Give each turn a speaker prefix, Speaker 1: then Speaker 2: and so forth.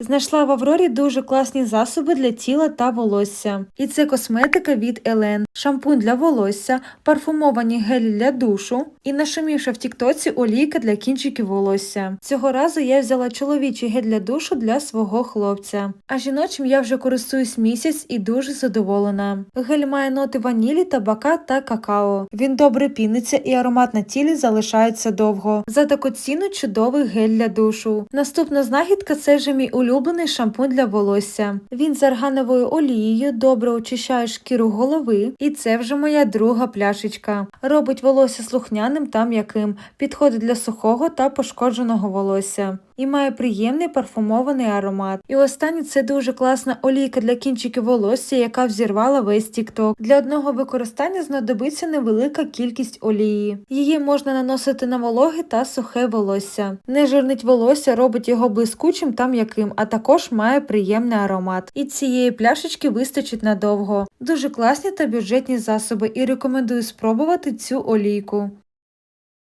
Speaker 1: Знайшла в Аврорі дуже класні засоби для тіла та волосся. І це косметика від Елен, шампунь для волосся, парфумовані гелі для душу і нашумівша в Тіктоці олійка для кінчиків волосся. Цього разу я взяла чоловічий гель для душу для свого хлопця. А жіночим я вже користуюсь місяць і дуже задоволена. Гель має ноти ванілі, табака та какао. Він добре піниться і аромат на тілі залишається довго. За таку ціну чудовий гель для душу. Наступна знахідка це вже мій улюблений шампунь для волосся. Він з аргановою олією добре очищає шкіру голови, і це вже моя друга пляшечка. Робить волосся слухняним та м'яким, підходить для сухого та пошкодженого волосся. І має приємний парфумований аромат. І останнє це дуже класна олійка для кінчиків волосся, яка взірвала весь TikTok. Для одного використання знадобиться невелика кількість олії. Її можна наносити на вологе та сухе волосся. Не жирнить волосся, робить його блискучим та м'яким, а також має приємний аромат. І цієї пляшечки вистачить надовго. Дуже класні та бюджетні засоби і рекомендую спробувати цю олійку.